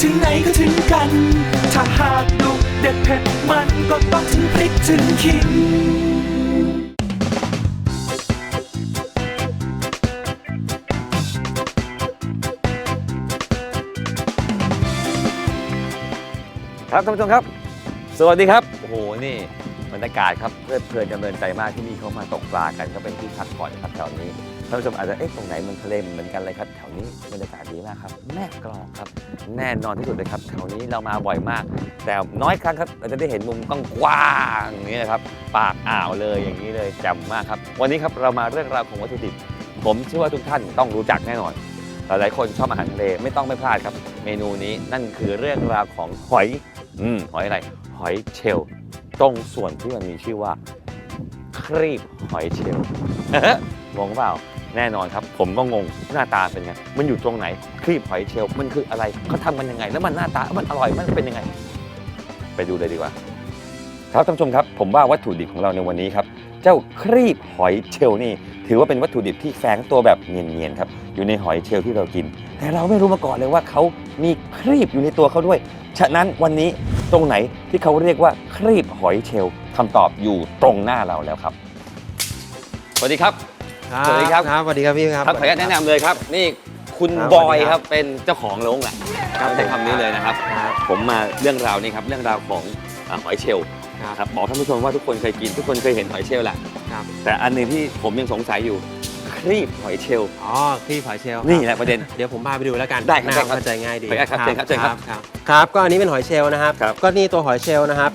ถึงไหนก็ถึงกัน ถ้าหากดุเด็ดเผ็ดมันก็ต้องถึงพริกถึงขิงครับท่านผู้ชมครับ สวัสดีครับ โอ้โห นี่บรรยากาศครับเพลิดเพลินจำเริญใจมากที่นี่เขามาตกปลากันก็เป็นที่พักผ่อนครับแถวนี้ ท่านผู้ชมอาจจะเอ๊ะตรงไหนมันทะเลเหมือนกันเลยครับแถวนี้บรรยากาศดีมากครับ แม่กลองครับ แน่นอนที่สุดเลยครับแถวนี้เรามาบ่อยมาก แต่น้อยครั้งครับเราจะได้เห็นมุมกว้างๆอย่างนี้นะครับ ปากอ่าวเลยอย่างนี้เลยแจ่มมากครับ วันนี้ครับเรามาเรื่องราวของวัตถุดิบผมเชื่อว่าทุกท่านต้องรู้จักแน่นอนหลายๆคนชอบอาหารทะเลไม่ต้องไม่พลาดครับ เมนูนี้นั่นคือเรื่องราวของหอยอืมหอยอะไรหอยเชลล์ตรงส่วนที่มันมีชื่อว่าครีบหอยเชลล์งงเปล่า แน่นอนครับ ผมก็งงหน้าตาเป็นไง มันอยู่ตรงไหนครีบหอยเชลล์มันคืออะไรเขาทำกันยังไง แล้วมันหน้าตามันอร่อยมันเป็นยังไง ไปดูเลยดีกว่า ครับท่านผู้ชมครับ ผมว่าวัตถุดิบของเราในวันนี้ครับ เจ้าครีบหอยเชลล์นี่ ถือว่าเป็นวัตถุดิบที่แฝงตัวแบบเนียนๆครับอยู่ในหอยเชลล์ที่เรากิน แต่เราไม่รู้มาก่อนเลยว่าเขามีครีบอยู่ในตัวเขาด้วย ฉะนั้นวันนี้ตรงไหนที่เขาเรียกว่าครีบหอยเชลล์คำตอบอยู่ตรงหน้าเราแล้วครับสวัสดีครับ สวัสดีครับ ครับสวัสดีครับพี่ครับครับขออนุญาตแนะนำเลยครับ นี่คุณครับบอยสวัสดีคครัรับ บเป็นเจ้าของโรงแหละครับใช้คำนี้เลยนะครับ ครับ ผมมาเรื่องราวนี้ครับเรื่องราวของอ่าหอยเชลล์ครับ ครับบอกท่านผู้ชมว่าทุกคนเคยกิน ทุกคนเคยเห็นหอยเชลล์แหละครับ แต่อันหนึงที่ผมยังสงสัยอยู่ครีบหอยเชลล์อ๋อครีบหอยเชลล์นี่แหละประเด็น เดี๋ยวผมพาไปดูแล้วกันได้ครับนะได้ครับเข้าใจง่ายดีไปครับเชิญครับเชิญครับครับ ครับ ก็อันนี้เป็นหอยเชลล์นะครับ ครับก็นี่ตัวหอยเชลล์นะครับ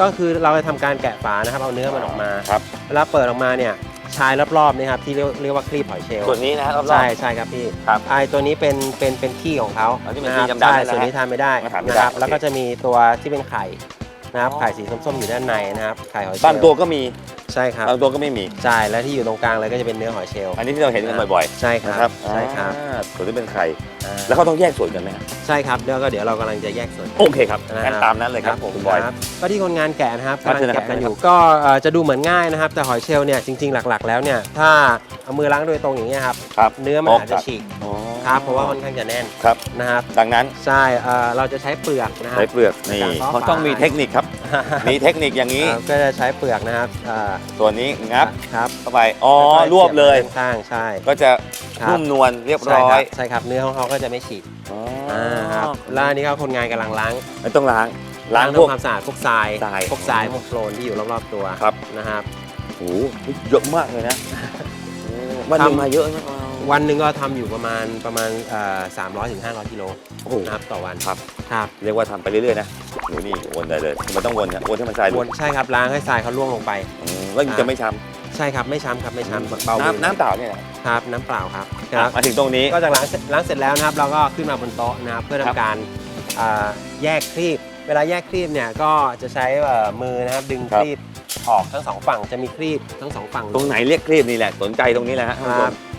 ก็คือเราจะทำการแกะฝานะครับ เอาเนื้อมันออกมาครับ เวลาเปิดออกมาเนี่ย ชายรอบๆนี่ครับที่เรียกเรียกว่าครีบหอยเชลล์ส่วนนี้นะครับรอบๆ ใช่ใช่ครับพี่ครับไอตัวนี้เป็นเป็นเป็นขี้ของเขาอ๋อที่เป็นนะครับขี้ดำๆใช่นั่นแหละส่วนนี้ทานไม่ได้ไม่ทานไม่นะได้ครับโอเคแล้วก็จะมีตัวที่เป็นไข่นะครับอ๋อไข่สีส้มๆอยู่ด้านในนะครับไข่หอยเชลล์ บางตัวก็มี ใช่ครับบางตัวก็ไม่มี ใช่แล้วที่อยู่ตรงกลางเลยก็จะเป็นเนื้อหอยเชลล์อันนี้ที่เราเห็นกันบ่อยใช่ๆคนะรับครับใช่ครับอ่าส่วนที่เป็นไข่อ่าแล้วเขาต้องแยกส่วนกันไหมครับใช่ครับแล้วก็เดี๋ยวเรากำลังจะแยกส่วนโอเคครับนะครับงั้นตามนั้นเลยครับคุณบอย ครับก็ที่คนงานแกะนะครับครับกำลังเก็บกันเชิญนะครับอยู่ก็เอ่อจะดูเหมือนง่ายนะครับ แต่หอยเชลล์เนี่ยจริงๆหลักๆ แล้วเนี่ยถ้าเอามือล้างโดยตรงอย่างเงี้ยครับครับเนื้อมันออกอาจจะฉีกอ๋อ ครับเพราะว่าค่อนข้างจะแน่นครับ นะครับดังนั้นใช่เอ่อเราจะใช้เปลือกนะครัใช้บ เปลือกนี่ในการเขาต้องมีเทคนิคครับ มีเทคนิคอย่างนี้ ครับก็จะใช้เปลือกนะครับอ่าตัวนี้งับครับเข้าไปอ๋อค่อยๆรวบเลยสีบข้างๆใช่ ก็จะครับ นุ่มนวลเรียบใช่ร้อครัยบใช่ครับเนื้อของเขาก็จะไม่ฉีกอ๋ออ่าครับแล้วอันนี้ก็คนงานกำลังล้างไม่ต้องล้างล้างพวก ทำความสะอาดพวกทรายทรายพวกทรายพวกโคลนที่อยู่รอบๆตัวครับ นะครับ โอ้โหเยอะมากเลยนะโอ้วันหนึงทำมาเยอะนะ วันหนึ่งก็ทำอยู่ประมาณประมาณสามร้อยถึงห้าร้อยกิโลโอ้โห นะครับต่อวันครับ ครับเรียกว่าทำไปเรื่อยๆนะหนูนี่วนได้เลยทำไมันต้องวนเนี่ยวนให้มันทรายวลุนใช่ครับล้างให้ทรายเขาล่วงลงไป อืมแล้วมันจะไม่ช้ใช่ครับไม่ช้ำครับไม่ำช้ำเบามือน้ำน้ำเปล่าเนี่ยนะครับน้ำเปล่าครับครับมาถึงตรงนี้ ก็จากล้างเสร็จล้างเสร็จแล้วนะครับ เราก็ขึ้นมาบนโต๊ะนะครับเพื่อครับทำการอ่าแยกครีบ เวลาแยกครีบเนี่ยก็จะใช้เอ่อมือนะครับดึงครัคบรีบออกทั้งสองฝั่งจะมีครีบทั้งสองฝั่งตรงไหนเรียกครีบนี่แหละสนใจตรงนี้แหละฮะคท่านผู้ชรับมค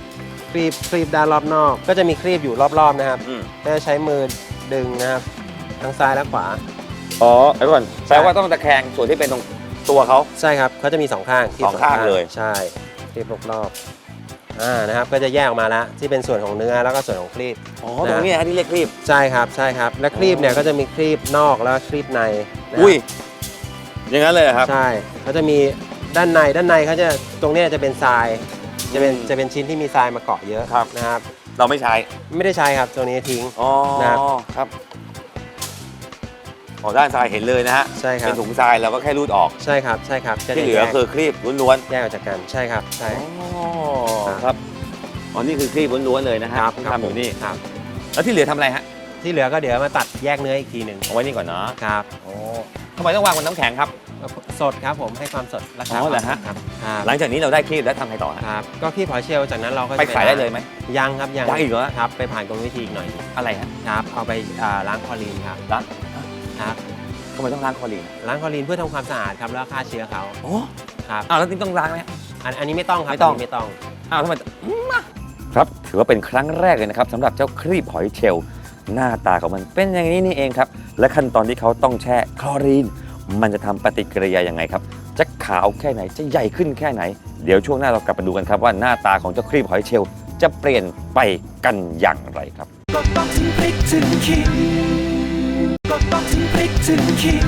รีบครีบด้านรอบนอก ก็จะมีครีบอยู่รอบๆนะครับอืมก็จะใช้มือดึงนะครับทั้งซ้ายและขวา อ๋อไอ้ก่อนแปลว่าต้องตะแคงส่วนที่เป็นตรงตัวเขา ใช่ครับเขาจะมีสองข้างครีบสองข้างเลย ใช่ครีบรอบๆอ่านะครับก็จะแยกออกมาแล้วที่เป็นส่วนของเนื้อแล้วก็ส่วนของครีบ อ๋อตรงนี้ฮะที่เรียกครีบ ใช่ครับใช่ครับ และครีบเนี่ยก็จะมีครีบนอกแล้วก็ครีบในนะครับอุ้ยอย่างนั้นเลยเหรอครับ ใช่เขาจะมีด้านในด้านในเขาจะตรงเนี้ยจะเป็นทราย จะเป็นอืมจะเป็นชิ้นที่มีทรายมาเกาะเยอะครับ นะครับ เราไม่ใช้ไม่ได้ใช้ครับตรงนี้ทิ้ง อ๋อนะครับครับอ๋อด้านทรายเห็นเลยนะฮะใช่ครัเป็บนถุงทรายเราก็แค่รูดออกใช่ครับใช่ครับจะที่ได้เหลือแยกคือครีบล้วนแยกออกจากกันใช่ครับๆใช่อ๋อครับอ๋อนี่คือครีบล้วนๆเลยนะฮะครับที่ครับทำอยู่นี่ครับ แล้วที่เหลือทำอะไรฮะที่เหลือก็เดี๋ยวมาตัดแยกเนื้ออีกทีหนึ่งเอาไว้นี่ก่อนเนาะครับ โอ้ทำไมต้องวางบนน้ำแข็งครับ สดครับผมให้ความสดราคาอ๋อเหรอฮะครับครับ หลังจากนี้เราได้ครีบแล้วทำไงต่อฮะครับก็พี่พอเชลจากนั้นเราก็จะไปขายได้เลยไหม ยังครับยังยังอีกเหรอ ครับไปผ่านกรรมวิธีอีกหน่อยหนึ่งอะไรฮะครับเอาไปอ่าล้างคลอรีนครับล้างครับทำไมต้องล้างคลอรีนล้างคลอรีนเพื่อทำความสะอาดครับแล้วฆ่าเชื้อเขาโอ้ครับอ้าวแล้วนี่ต้องล้างไหมฮะ อันอันนี้ไม่ต้องครับไม่ต้อง นนี้ไม่ต้อง อ้าวทำไมอืมอะครับถือว่าเป็นครั้งแรกเลยนะครับสำหรับเจ้าครีบหอยเชลล์หน้าตาของมันเป็นอย่างนี้นี่เองครับ และขั้นตอนที่เขาต้องแช่คลอรีน มันจะทำปฏิกิริยายังไงครับ จะขาวแค่ไหนจะใหญ่ขึ้นแค่ไหน เดี๋ยวช่วงหน้าเรากลับมาดูกันครับว่าหน้าตาของเจ้าครีบหอยเชลล์จะเปลี่ยนไปกันอย่างไรครับก็ต้องถึงพริกถึงขิงก็ต้องถึงพริกถึงขิง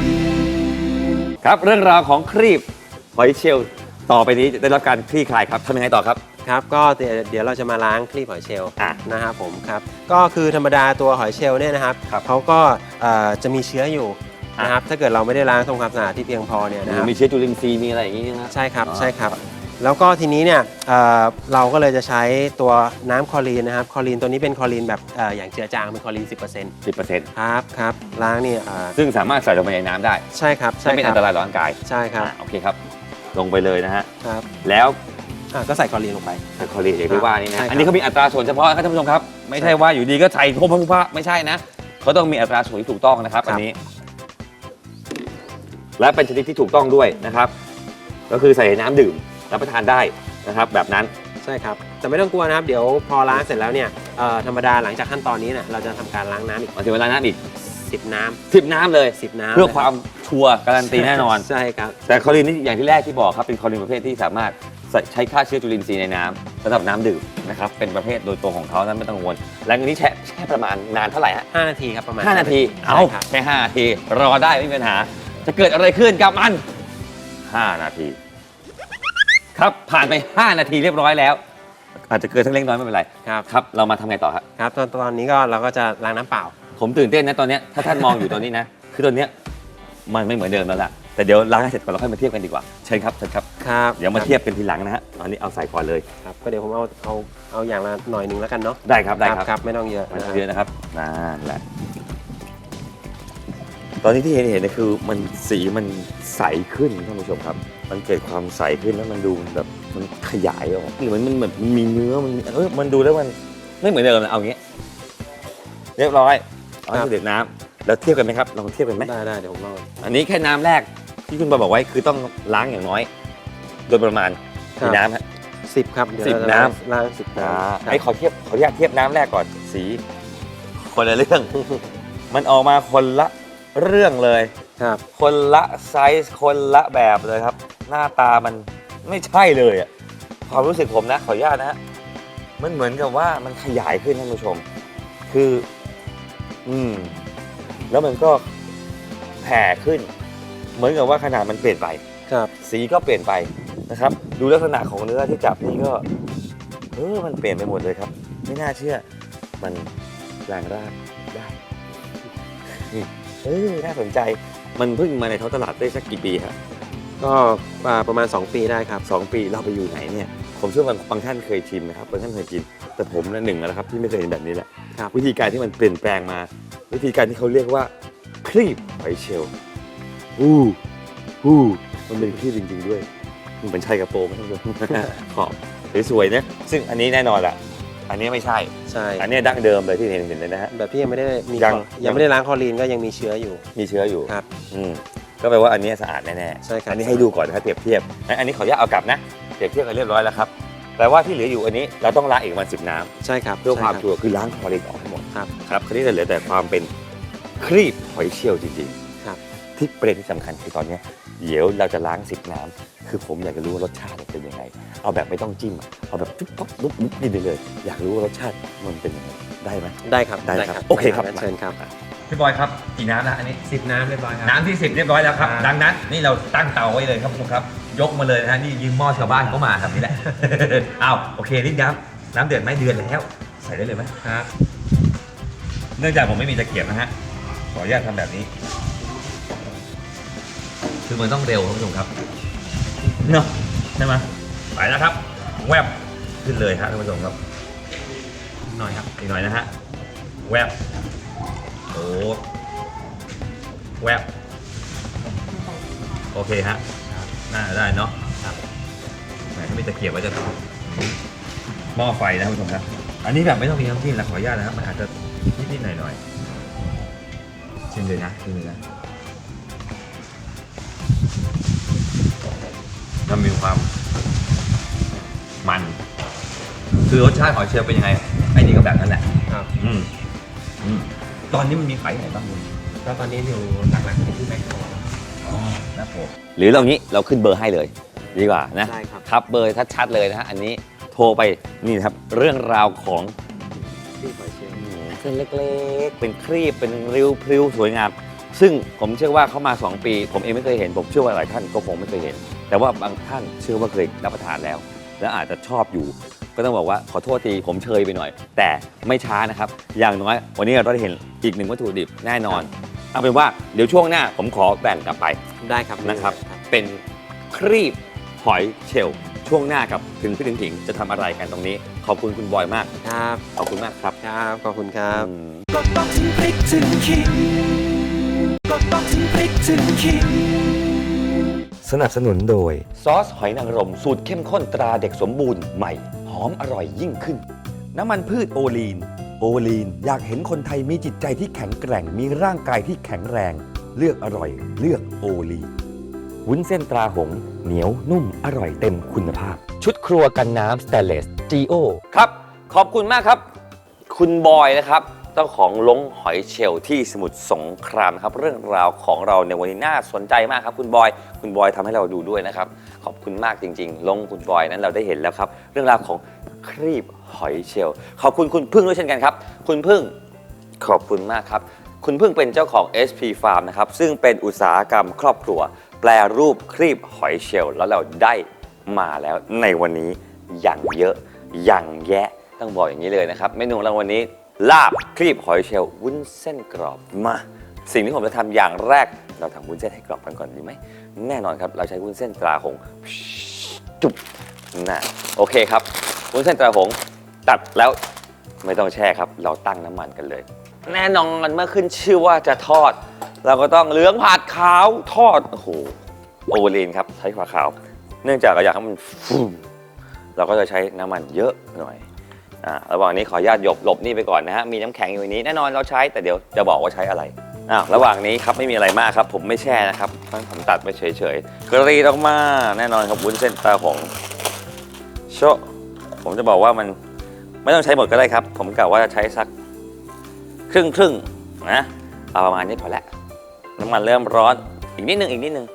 ครับเรื่องราวของครีบหอยเชลล์ต่อไปนี้จะได้รับการคลี่คลายครับทำยังไงต่อครับครับก็เดี๋ยวเดี๋ยวเราจะมาล้างคลีบหอยเชลล์อะนะครับผมครับก็คือธรรมดาตัวหอยเชลล์เนี่ยนะครับครับเขาก็เอ่อจะมีเชื้ออยู่ นะครับถ้าเกิดเราไม่ได้ล้างทำความสะอาดที่เพียงพอเนี่ยนะครับ มีเชื้อจุลินทรีย์มีอะไรอย่างนี้นะ ใช่ครับอ๋อ ใช่ครับ แล้วก็ทีนี้เนี่ยเอ่อเราก็เลยจะใช้ตัวน้ำคลอรีนนะครับคลอรีนตัวนี้เป็นคลอรีนแบบเอ่ออย่างเจือจางเป็นคลอรีน 10%สิบเปอร์เซ็นต์ครับครับล้างนี่อ่าซึ่งสามารถใส่ลงไปในน้ำได้ใช่ครับใช่ไม่เป็นคอัรับนตรายต่อร่างกายใช่ครับอะโอเคครับ ลงไปเลยนะฮะ ครับแล้วอะก็ใส่คลอรีนลงไป ไซคอรีอย่างที่ว่านี่ใช่นะครับ อันนี้เขามีอัตราส่วนเฉพาะนะครับท่านผู้ชมครับ ไม่ใช่ว่าอยู่ดีก็ใส่ทั่วพุ่งพระไม่ใช่นะ เขาต้องมีอัตราส่วนที่ถูกต้องนะครับอันนี้ และเป็นชนิดที่ถูกต้องด้วยนะครับ ก็คือใส่ในน้ำดื่มรับประทานได้นะครับ แบบนั้น ใช่ครับ แต่ไม่ต้องกลัวนะครับ เดี๋ยวพอล้างเสร็จแล้วเนี่ยเอ่อธรรมดาหลังจากขั้นตอนนี้เนี่ยเราจะทำการล้างน้ำอีกมาถึงเวลาน้ำอีก10น้ำสิบน้ำเลย10น้ำเพื่อความชัวร์การันตีแน่นอน ใช่ครับ แต่คลอรีนนี่อย่างที่แรกที่บอกครับเป็นคลอรีนประเภทที่สามารถใส่ใช้ฆ่าเชื้อจุลินทรีย์ในน้ำสำหรับน้ำดื่มนะครับเป็นประเภทโดยตัวของเขานั้นไม่ต้องกังวลและอันนี้แช่แช่ประมาณนานเท่าไหร่ฮะ5นาทีครับประมาณห้านาทีเอาใช่ครับ แค่ห้านาทีรอได้ไม่มีปัญหา จะเกิดอะไรขึ้นกับมัน 5 นาที ครับผ่านไป 5 นาทีเรียบร้อยแล้ว อาจจะเกิดทั้งเล็กน้อยไม่เป็นไรครับ ครับ เรามาทำไงต่อครับครับตอนตอนนี้ก็เราก็จะล้างน้ำเปล่า ผมตื่นเต้นนะตอนเนี้ยถ้าท่านมองอยู่ตอนนี้นะ คือตอนเนี้ยมันไม่เหมือนเดิมแล้วล่ะแต่เดี๋ยวล้างให้เสร็จก่อนเราค่อยมาเทียบกันดีกว่าเชิญครับเชิญครับครับเดี๋ยวมาเทียบกันทีหลังนะฮะตอนนี้เอาใส่ก่อนเลยครับ ก็เดี๋ยวผมเอาเอาเอาอย่างละหน่อยหนึ่งแล้วกันเนาะได้ครับได้ครับครับไม่ต้องเยอะมันเยอะนะครับนั่นแหละ ตอนนี้ที่เห็นเห็นเนี่ยคือมันสีมันใสขึ้นท่านผู้ชมครับ มันเกิดความใสขึ้นแล้วมันดูแบบมันขยายออกหรือมันมันแบบมีเนื้อมันเออมันดูแล้วมันไม่เหมือนเดิมนะเอางี้เรียบร้อยเอาให้เด็กน้ำแล้วเทียบกันไหมครับลองเทียบกันไหมได้ได้เดี๋ยวผมลองอันนี้แค่น้ำแรกที่คุณบอยบอกไว้คือต้องล้างอย่างน้อย โดยประมาณกี่น้ำฮะ สิบครับเดี๋ยวสิบเราจะน้ล้างล้างสิบอ่าน้ำครับไอ้ขอเทียบขออนุญาตเทียบน้ำแรกก่อนสี คนละเรื่อง มันออกมาคนละ เรื่องเลย ครับ คนละไซส์คนละแบบเลยครับ หน้าตามันไม่ใช่เลยอะความรู้สึกผมนะขออนุญาตนะฮะมันเหมือนกับว่ามันขยายขึ้นท่านผู้ชม คือ อืม แล้วมันก็แผ่ขึ้น เหมือนกับว่าขนาดมันเปลี่ยนไป ครับ สีก็เปลี่ยนไปนะครับ ดูลักษณะของเนื้อที่จับนี่ก็เออมันเปลี่ยนไปหมดเลยครับ ไม่น่าเชื่อ มันแปลงร่างได้นี่ เออน่าสนใจมันเพิ่งมาในท้องตลาดได้สักกี่ปีครับก็อ่าประมาณ 2 ปีได้ครับ สองปีเราไปอยู่ไหนเนี่ยผมเชื่อว่าบางท่านเคยชิมนะครับบางท่านเคยกิน แต่ผมนะหนึ่งแล้วนะครับที่ไม่เคยเห็นแบบนี้แหละครับ วิธีการที่มันเปลี่ยนแปลงมา วิธีการที่เขาเรียกว่าครีบหอยเชลล์อู้อู้มันเป็นครีบจริง ๆ ด้วยมันเป็นชายกระโปรงท่านผู้ชม ขอบสวยๆนะซึ่งอันนี้แน่นอนแหละ อันนี้ไม่ใช่ ใช่อันนี้ดั้งเดิมเลยที่เห็นเห็นเลยนะฮะ แบบที่ยังไม่ได้มียัง ยังไม่ได้ล้างคลอรีนก็ยังมีเชื้ออยู่ มีเชื้ออยู่ครับอืมก็แปลว่าอันนี้สะอาดแน่ๆใช่ครับอันนี้ให้ดูก่อนนะครับเปรียบเทียบงั้นอันนี้ขออนุญาตเอากลับนะเปรียบเทียบกันเรียบร้อยแล้วครับแต่ว่าที่เหลืออยู่อันนี้เราต้องล้างอีกประมาณสิบน้ำใช่ครับเพื่อความใช่ชัวร์คือล้างคลอรีนออกให้หมดครับครับคราวนี้จะเหลือแต่ความเป็นครีบหอยเชลล์จริงๆครับที่ประเด็นที่สำคัญคือตอนเนี้ยเดี๋ยวเราจะล้างสิบน้ำคือผมอยากจะรู้ว่ารสชาติมันเป็นยังไง เอาแบบไม่ต้องจิ้มอะเอาแบบปุ๊บปั๊บลุกลุกกินได้เลย อยากรู้ว่ารสชาติมันเป็นยังไงได้ไหม ได้ครับได้ครับโอเคครับเชิญครับ พี่บอยครับกี่น้ำนะอันนี้ สิบน้ำเรียบร้อยครับ น้ำที่ 10 เรียบร้อยแล้วครับ ครับ ดังนั้นนี่เราตั้งเตาไว้เลยครับคุณผู้ชมครับ ยกมาเลยนะฮะนี่ยืมหม้อชาวบ้านเขามาครับนี่แหละอ้าวโอเคนี่น้ำน้ำเดือดไหมเดือดแล้ว ใส่ได้เลยไหมครับเนื่องจากผมไม่มีตะเกียบนะฮะขออนุญาตทำแบบนี้ คือมันต้องเร็วครับคุณผู้ชมครับเนาะใช่ไหม ไปแล้วครับ แวบขึ้นเลยฮะท่านผู้ชมครับหน่อยครับอีกหน่อยนะฮะแวบโอ้แวบโอเคฮะน่าจะได้เนาะครับแหมถ้ามีตะเกียบไว้จะหม้อไฟนะคุณผู้ชมครับ อันนี้แบบไม่ต้องมีน้ำจิ้มนะขออนุญาตนะครับมันอาจจะนิดๆหน่อยๆชิมเลยนะชิมเลยนะมันมีความ มัน คือรสชาติหอยเชลล์เป็นยังไงไอ้นี่ก็แบบนั้นแหละครับ อืมอืมตอนนี้มันมีขายที่ไหนบ้างคุณก็ตอนนี้อยู่หลักๆที่แม็กโครอ๋อนะผมหรือเรางี้เราขึ้นเบอร์ให้เลย ดีกว่านะได้ครับครับเบอร์ชัดๆเลยนะฮะอันนี้โทรไปนี่นะครับ เรื่องราวของที่หอยเชลล์อืมเส้นเล็กๆ เป็นครีบเป็นริ้วพริ้วสวยงาม ซึ่งผมเชื่อว่าเขามา 2 ปี ผมเองไม่เคยเห็น ผมเชื่อว่าหลายท่านก็คงไม่เคยเห็น แต่ว่าบางท่านเชื่อว่าเคยรับประทานแล้ว และอาจจะชอบอยู่ ก็ต้องบอกว่าขอโทษทีผมเชยไปหน่อย แต่ไม่ช้านะครับ อย่างน้อยวันนี้เราได้เห็นอีกหนึ่งวัตถุดิบแน่นอน เอาเป็นว่าเดี๋ยวช่วงหน้าผมขอแบ่งกลับไปได้ครับนะครับ เป็นครีบหอยเชลล์ช่วงหน้ากับถึงพี่ถึงถิงจะทำอะไรกันตรงนี้ ขอบคุณคุณบอยมาก ครับขอบคุณมากครับครับขอบคุณครับอืมก็ต้องถึงพริกถึงขิงก็ต้องถึงพริกถึงขิง สนับสนุนโดย ซอสหอยนางรมสูตรเข้มข้นตราเด็กสมบูรณ์ใหม่ หอมอร่อยยิ่งขึ้น น้ำมันพืชโอลีน โอลีนอยากเห็นคนไทยมีจิตใจที่แข็งแกร่งมีร่างกายที่แข็งแรง เลือกอร่อย เลือกโอลีนวุ้นเส้นตราหงส์เหนียวนุ่มอร่อยเต็มคุณภาพ ชุดครัวกันน้ำสเตนเลส GO ครับ ขอบคุณมากครับ คุณบอยนะครับเจ้าของลงหอยเชลล์ที่สมุทรสงครามนะครับ เรื่องราวของเราในวันนี้น่าสนใจมากครับ คุณบอย คุณบอยทำให้เราดูด้วยนะครับ ขอบคุณมากจริง ๆ ลงคุณบอยนั้นเราได้เห็นแล้วครับ เรื่องราวของครีบหอยเชลล์ขอบคุณคุณพึ่งด้วยเช่นกันครับ คุณพึ่งขอบคุณมากครับ คุณพึ่งเป็นเจ้าของ SP Farm นะครับ ซึ่งเป็นอุตสาหกรรมครอบครัว แปลรูปครีบหอยเชลล์แล้วเราได้มาแล้วในวันนี้อย่างเยอะอย่างแยะต้องบอกอย่างนี้เลยนะครับเมนูของเราวันนี้ ลาบครีบหอยเชลล์วุ้นเส้นกรอบมาสิ่งที่ผมจะทำอย่างแรกเราทำวุ้นเส้นให้กรอบกันก่อนดีไหมแน่นอนครับเราใช้วุ้นเส้นตราหงส์จุบนะโอเคครับวุ้นเส้นตราหงส์ตัดแล้วไม่ต้องแช่ครับ เราตั้งน้ำมันกันเลย แน่นอนเมื่อขึ้นชื่อว่าจะทอด เราก็ต้องเหลืองผัดขาวทอดโอ้โหโอเวอรีนครับใช้ฝาขาว เนื่องจากเราอยากให้มันฟูเราก็จะใช้น้ำมันเยอะหน่อย อ่าระหว่างนี้ขออนุญาตหยบหลบนี่ไปก่อนนะฮะมีน้ำแข็งอยู่ในนี้แน่นอนเราใช้แต่เดี๋ยวจะบอกว่าใช้อะไรอ้าวระหว่างนี้ครับไม่มีอะไรมากครับ ผมไม่แช่นะครับผมตัดไปเฉยๆกรีดออกมาแน่นอนครับวุ้นเส้นตาหงโชผมจะบอกว่ามันไม่ต้องใช้หมดก็ได้ครับ ผมกะว่าจะใช้สักครึ่งครึ่งนะเอาประมาณนี้พอละน้ำมันเริ่มร้อนอีกนิดนึงอีกนิดนึง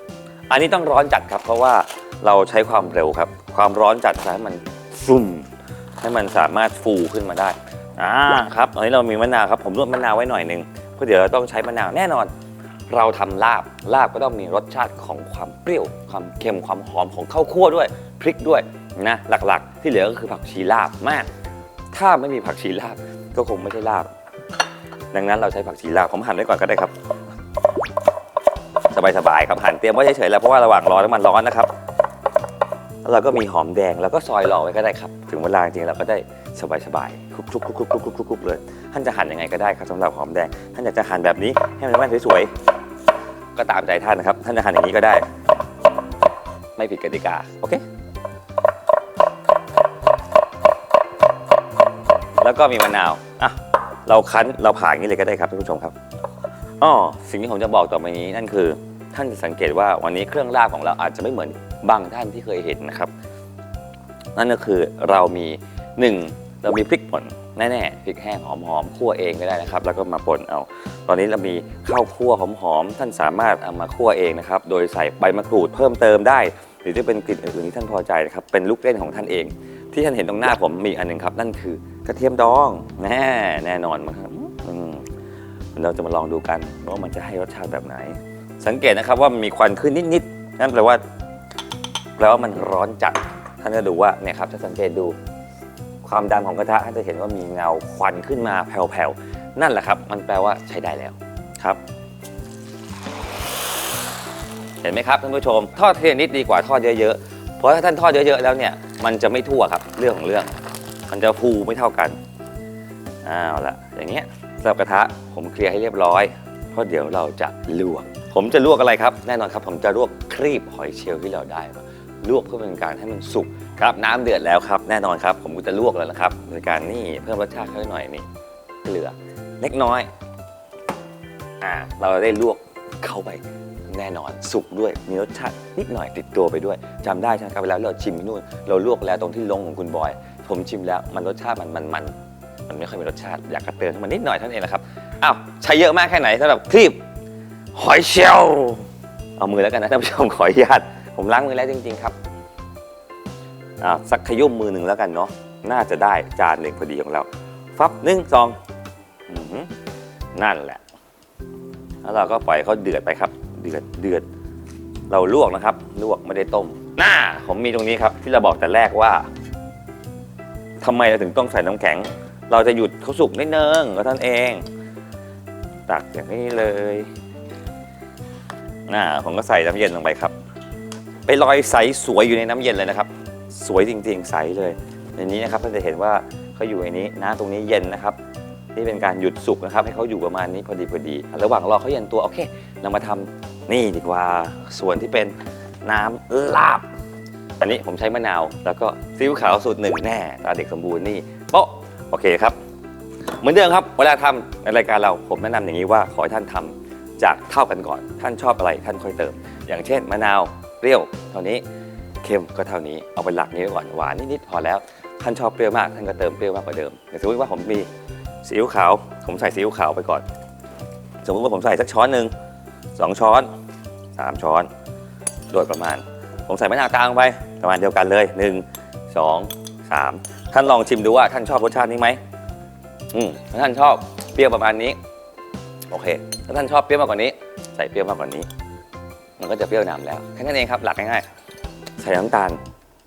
อันนี้ต้องร้อนจัดครับ เพราะว่าเราใช้ความเร็วครับ ความร้อนจัดให้มันซุ่ม ให้มันสามารถฟูขึ้นมาได้อ่าครับตอนนี้เรามีมะนาวครับผมนวดมะนาวไว้หน่อยหนึ่งเพราะเดี๋ยวเราต้องใช้มะนาวแน่นอน เราทำลาบลาบก็ต้องมีรสชาติของความเปรี้ยว ความเค็มความหอมของข้าวคั่วด้วยพริกด้วยนะหลักๆ ที่เหลือก็คือผักชีลาบมาก ถ้าไม่มีผักชีลาบก็คงไม่ใช่ลาบ ดังนั้นเราใช้ผักชีลาวผมหั่นไว้ก่อนก็ได้ครับ สบายๆครับหั่นเตรียมไว้เฉยๆแล้วเพราะว่าระหว่างรอน้ำมันร้อนนะครับ แล้วเราก็มีหอมแดงแล้วก็ซอยรอไว้ก็ได้ครับ ถึงเวลาจริงๆเราก็ได้สบายๆคลุกๆคลุกๆคลุกๆคลุกๆคลุกๆเลย ท่านจะหั่นยังไงก็ได้ครับสำหรับหอมแดง ท่านอยากจะหั่นแบบนี้ให้มันแว่นสวยๆ ก็ตามใจท่านนะครับ ท่านจะหั่นอย่างนี้ก็ได้ ไม่ผิดกติกา โอเค แล้วก็มีมะนาว อะ เราคั้น เราผ่าอย่างนี้เลยก็ได้ครับท่านผู้ชมครับอ๋อสิ่งที่ผมจะบอกต่อไปนี้นั่นคือ ท่านจะสังเกตว่าวันนี้เครื่องลาบของเราอาจจะไม่เหมือน บางท่านที่เคยเห็นนะครับ นั่นก็คือเรามีหนึ่งเรามีพริกป่นแน่ๆพริกแห้งหอมๆคั่วเองก็ได้นะครับ แล้วก็มาป่นเอา ตอนนี้เรามีข้าวคั่วหอมๆท่านสามารถเอามาคั่วเองนะครับ โดยใส่ใบมะกรูดเพิ่มเติมได้ หรือจะเป็นกลิ่นอื่นๆที่ท่านพอใจนะครับ เป็นลูกเล่นของท่านเอง ที่ท่านเห็นตรงหน้าผมมีอันหนึ่งครับ นั่นคือกระเทียมดอง แน่แน่นอนมาครับอืมเราจะมาลองดูกันว่ามันจะให้รสชาติแบบไหน สังเกตนะครับว่ามันมีควันขึ้นนิดๆนั่นแปลว่า แปลว่ามันร้อนจัดท่านจะดูว่าเนี่ยครับถ้าสังเกตดูความดำของกระทะท่านจะเห็นว่ามีเงาควันขึ้นมาแผ่วๆนั่นแหละครับ มันแปลว่าใช้ได้แล้วครับเห็นไหมครับท่านผู้ชม ทอดเทีละนิดดีกว่าทอดเยอะๆ เพราะถ้าท่านทอดเยอะๆแล้วเนี่ยมันจะไม่ทั่วครับเรื่องของเรื่อง มันจะฟูไม่เท่ากันอ้าวละอย่างเงี้ยสำหรับกระทะผมเคลียร์ให้เรียบร้อย เพราะเดี๋ยวเราจะลวก ผมจะลวกอะไรครับ แน่นอนครับ ผมจะลวกครีบหอยเชลล์ที่เราได้มา ลวกเพื่อเป็นการให้มันสุกครับน้ำเดือดแล้วครับ แน่นอนครับ ผมก็จะลวกแล้วนะครับในการนี่เพิ่มรสชาติเข้าไปหน่อยนี่เหลือเล็กน้อยอ่าเราได้ลวกเข้าไปแน่นอนสุกด้วยมีรสชาตินิดหน่อยติดตัวไปด้วยจำได้ใช่ไหมครับเวลาเราชิมนู่น เราลวกแล้วตรงที่ลงของคุณบอย ผมชิมแล้วมันรสชาติมันมันมันมันไม่ค่อยมีรสชาติอยากกระเตือนมันนิดหน่อยเท่านั้นเองนะครับอ้าวใช้เยอะมากแค่ไหนสำหรับครีบหอยเชลล์เอามือแล้วกันนะท่านผู้ชมขออนุญาต ผมล้างมือแล้วจริง ๆ ครับอ่าสักขยุ่มมือหนึ่งแล้วกันเนาะน่าจะได้จานหนึ่งพอดีของเรา ฟับหนึ่งสองอือหือนั่นแหละ แล้วเราก็ปล่อยเขาเดือดไปครับ เดือดเดือด เราลวกนะครับ ลวกไม่ได้ต้มน่าผมมีตรงนี้ครับ ที่เราบอกแต่แรกว่าทำไมเราถึงต้องใส่น้ำแข็ง เราจะหยุดเขาสุกนิดนึงก็ท่านเอง ตักอย่างนี้เลยน่าผมก็ใส่น้ำเย็นลงไปครับ ไปลอยใสสวยอยู่ในน้ำเย็นเลยนะครับ สวยจริงๆใสเลย ในนี้นะครับท่านจะเห็นว่าเขาอยู่ในนี้น้ำตรงนี้เย็นนะครับนี่เป็นการหยุดสุกนะครับ ให้เขาอยู่ประมาณนี้พอดีพอดี ระหว่างรอเขาเย็นตัวโอเค เรามาทำนี่ดีกว่าส่วนที่เป็นน้ำลาบ อันนี้ผมใช้มะนาว แล้วก็ซีอิ๊วขาวสูตรหนึ่งแน่ตาเด็กสมบูรณ์นี่โป๊ะโอเคครับ เหมือนเดิมครับ เวลาทำในรายการเราผมแนะนำอย่างนี้ว่าขอให้ท่านทำจากเท่ากันก่อน ท่านชอบอะไรท่านค่อยเติม อย่างเช่นมะนาว ปรี้ยวเท่านี้เค็มก็เท่านี้เอาเป็นหลักนี้ไว้ก่อนหวานนิดๆพอแล้วท่านชอบเปรี้ยวมากท่านก็เติมเปรี้ยวมากกว่าเดิมอย่างสมมติว่าผมมีซีอิ๊วขาว ผมใส่ซีอิ๊วขาวไปก่อน สมมติว่าผมใส่สักช้อนหนึ่งสองช้อนสามช้อนโดยประมาณ ผมใส่มะนาวตางไปประมาณเดียวกันเลยหนึ่งสองสามท่านลองชิมดูว่าท่านชอบรสชาตินี้ไหมอืมถ้าท่านชอบเปรี้ยวประมาณนี้ โอเค ถ้าท่านชอบเปรี้ยวมากกว่านี้ ใส่เปรี้ยวมากกว่านี้ มันก็จะเปรี้ยวนำแล้วแค่นั้นเองครับหลักง่ายๆใส่น้ำตาล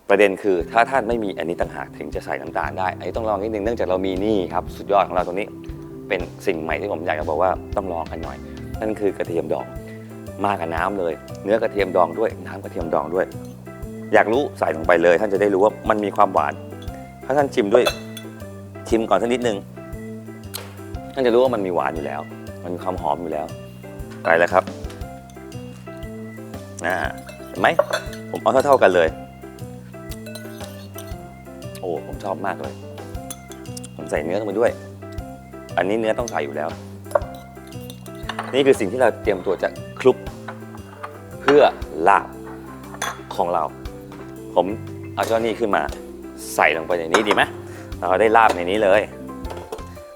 ประเด็นคือถ้าท่านไม่มีอันนี้ต่างหากถึงจะใส่น้ำตาลได้อันนี้ต้องลองนิดนึงเนื่องจากเรามีนี่ครับสุดยอดของเราตรงนี้เป็นสิ่งใหม่ที่ผมอยากจะบอกว่าต้องลองกันหน่อย นั่นคือกระเทียมดองมากับน้ำเลย เนื้อกระเทียมดองด้วยน้ำกระเทียมดองด้วย อยากรู้ใส่ลงไปเลย ท่านจะได้รู้ว่ามันมีความหวาน ถ้าท่านชิมด้วยชิมก่อนสักนิดนึงท่านจะรู้ว่ามันมีหวานอยู่แล้ว มันมีความหอมอยู่แล้วไปแล้วครับ อ่าเห็นไหมผมเอาเท่าๆกันเลย โอ้ผมชอบมากเลย ผมใส่เนื้อลงไปด้วย อันนี้เนื้อต้องใส่อยู่แล้ว นี่คือสิ่งที่เราเตรียมตัวจะคลุกเพื่อลาบของเรา ผมเอาเจ้านี่ขึ้นมาใส่ลงไปในนี้ดีไหมเราได้ลาบในนี้เลย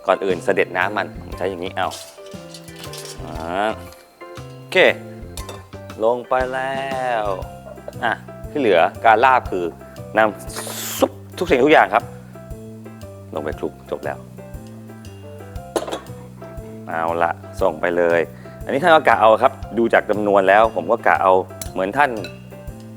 ก่อนอื่นเสด็จน้ำมันผมใช้อย่างนี้เอาอ่าโอเค ลงไปแล้วอะที่เหลือการลาบคือนำซุปทุกสิ่งทุกอย่างครับ ลงไปคลุกจบแล้ว เอาละส่งไปเลย อันนี้ท่านก็กะเอาครับ ดูจากจำนวนแล้ว ผมก็กะเอาเหมือนท่าน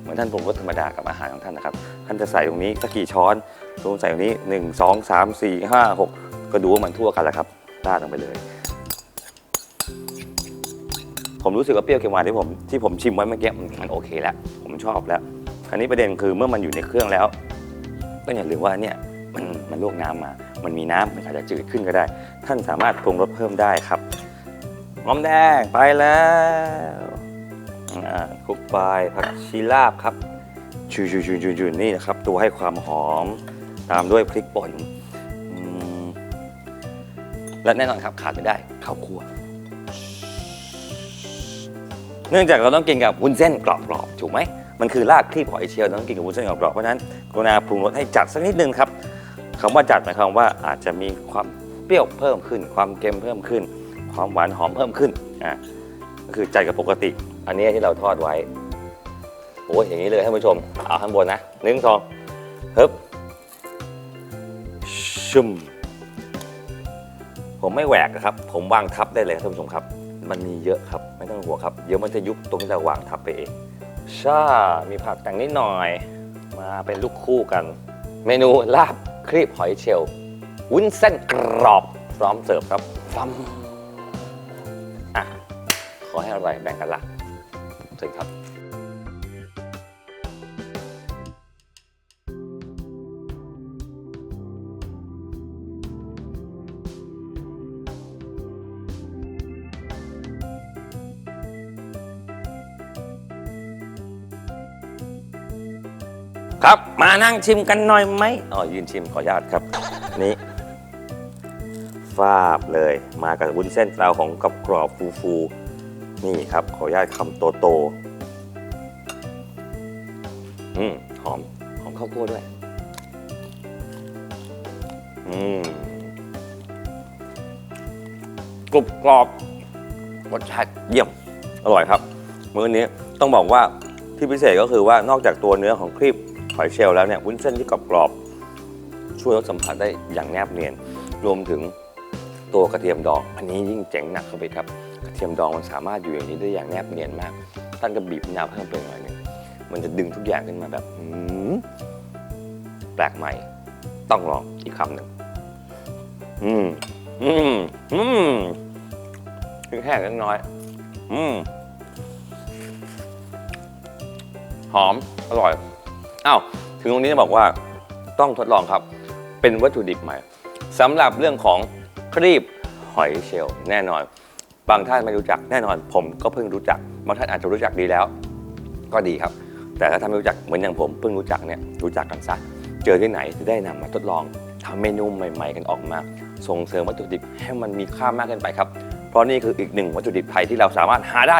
เหมือนท่านผมก็ธรรมดากับอาหารของท่านนะครับ ท่านจะใส่ตรงนี้สักกี่ช้อนตรงใส่ตรงนี้ 1 2 3 4 5 6 ก็ดูว่ามันทั่วกันแล้วครับราดลงไปเลย ผมรู้สึกว่าเปรี้ยวเค็มหวานที่ผมที่ผมชิมไว้เมื่อกี้มันโอเคแล้วผมชอบแล้วคราวนี้ประเด็นคือเมื่อมันอยู่ในเครื่องแล้วก็อย่าลืมว่าเนี่ยมันมันลวกน้ำมา มันมีน้ำมันอาจจะจืดขึ้นก็ได้ ท่านสามารถปรุงรสเพิ่มได้ครับหอมแดงไปแล้วอ่าคลุกไปผักชีลาบครับชูชูชูชูชูนี่นะครับ ตัวให้ความหอม ตามด้วยพริกป่นและแน่นอนครับขาดไม่ได้ข้าวคั่ว เนื่องจากเราต้องกินกับวุ้นเส้นกรอบๆถูกไหมมันคือรากคลีบหอยเชลล์เราต้องกินกับวุ้นเส้นกรอบๆเพราะฉะนั้นกรุณาปรุงรสให้จัดสักนิดนึงครับคำว่าจัดหมายความว่าอาจจะมีความเปรี้ยวเพิ่มขึ้น ความเค็มเพิ่มขึ้น ความหวานหอมเพิ่มขึ้นอะก็คือจัดกับปกติ อันนี้ที่เราทอดไว้โอ้ยอย่างนี้เลยท่านผู้ชมเอาข้างบนนะหนึ่งสองฮึบชุ่มผมไม่แหวกนะครับ ผมวางทับได้เลยท่านผู้ชมครับ มันมีเยอะครับ ไม่ต้องห่วงครับ เดี๋ยวมันจะยุบตรงที่เราวางทับไปเองช่ามีผักแต่งนิดหน่อย มาเป็นลูกคู่กัน เมนูลาบครีบหอยเชลล์วุ้นเส้นกรอบพร้อมเสิร์ฟครับฟัมอะ ขอให้อร่อยแบ่งกันละเชิญครับ ครับ มานั่งชิมกันหน่อยไหมอ๋อยืนชิมขออนุญาตครับ นี่ฟาบเลย มากับวุ้นเส้นเราของกรอบกรอบฟูฟูนี่ครับ ขออนุญาตคำโตโตอืมหอมหอมข้าวคั่วด้วย อืมกรุบกรอบรสชาติเยี่ยม อร่อยครับมื้อนี้ต้องบอกว่าที่พิเศษก็คือว่านอกจากตัวเนื้อของครีบ หอยเชลล์แล้วเนี่ยวุ้นเส้นที่กรอบๆช่วยลดสัมผัสได้อย่างแนบเนียน รวมถึงตัวกระเทียมดอง อันนี้ยิ่งเจ๋งหนักเข้าไปครับกระเทียมดองมันสามารถอยู่อย่างนี้ได้อย่างแนบเนียนมากท่านก็บีบมะนาวเพิ่มไปหน่อยหนึงมันจะดึงทุกอย่างขึ้นมาแบบแปลกใหม่ ต้องลองอีกคำหนึ่งอืมอืมอืมแห้งเล็กน้อย อืมหอม อร่อย อ้าวถึงตรงนี้จะบอกว่าต้องทดลองครับ เป็นวัตถุดิบใหม่สำหรับเรื่องของครีบหอยเชลล์แน่นอน บางท่านไม่รู้จักแน่นอน ผมก็เพิ่งรู้จักบางท่านอาจจะรู้จักดีแล้ว ก็ดีครับ แต่ถ้าท่านไม่รู้จักเหมือนอย่างผมเพิ่งรู้จักเนี่ยรู้จักกันซะเจอที่ไหนจะได้นำมาทดลองทำเมนูใหม่ ๆ กันออกมา ส่งเสริมวัตถุดิบให้มันมีค่ามากขึ้นไปครับ เพราะนี่คืออีกหนึ่งวัตถุดิบไทยที่เราสามารถหาได้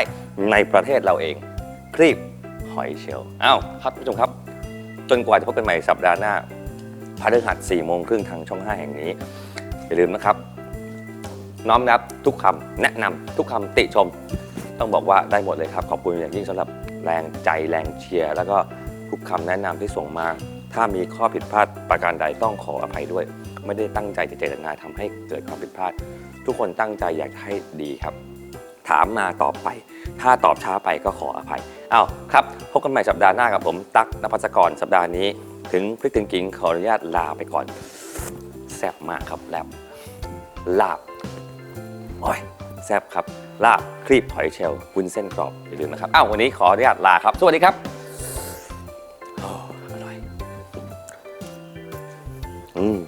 ในประเทศเราเอง ครีบหอยเชลล์อ้าวครับผู้ชมครับ จนกว่าจะพบกันใหม่สัปดาห์หน้าพฤหัส4โมงครึ่งทางช่อง 5 แห่งนี้ อย่าลืมนะครับ น้อมรับทุกคำแนะนำทุกคำติชม ต้องบอกว่าได้หมดเลยครับ ขอบคุณอย่างยิ่งสำหรับแรงใจแรงเชียร์แล้วก็ทุกคำแนะนำที่ส่งมา ถ้ามีข้อผิดพลาดประการใดต้องขออภัยด้วย ไม่ได้ตั้งใจจะเจตนาทำให้เกิดความผิดพลาด ทุกคนตั้งใจอยากให้ดีครับ ถามมาตอบไป ถ้าตอบช้าไปก็ขออภัยอ้าวครับพบกันใหม่สัปดาห์หน้ากับผม ตั๊กนภัสกรสัปดาห์นี้ ถึงพริกถึงกิงขออนุญาตลาไปก่อน แซ่บมากครับแลบลาบโอ้ยแซ่บครับ ลาบครีบหอยเชลล์วุ้นเส้นกรอบอย่าลืมนะครับอ้าววันนี้ขออนุญาตลาครับ สวัสดีครับออร่อย อืม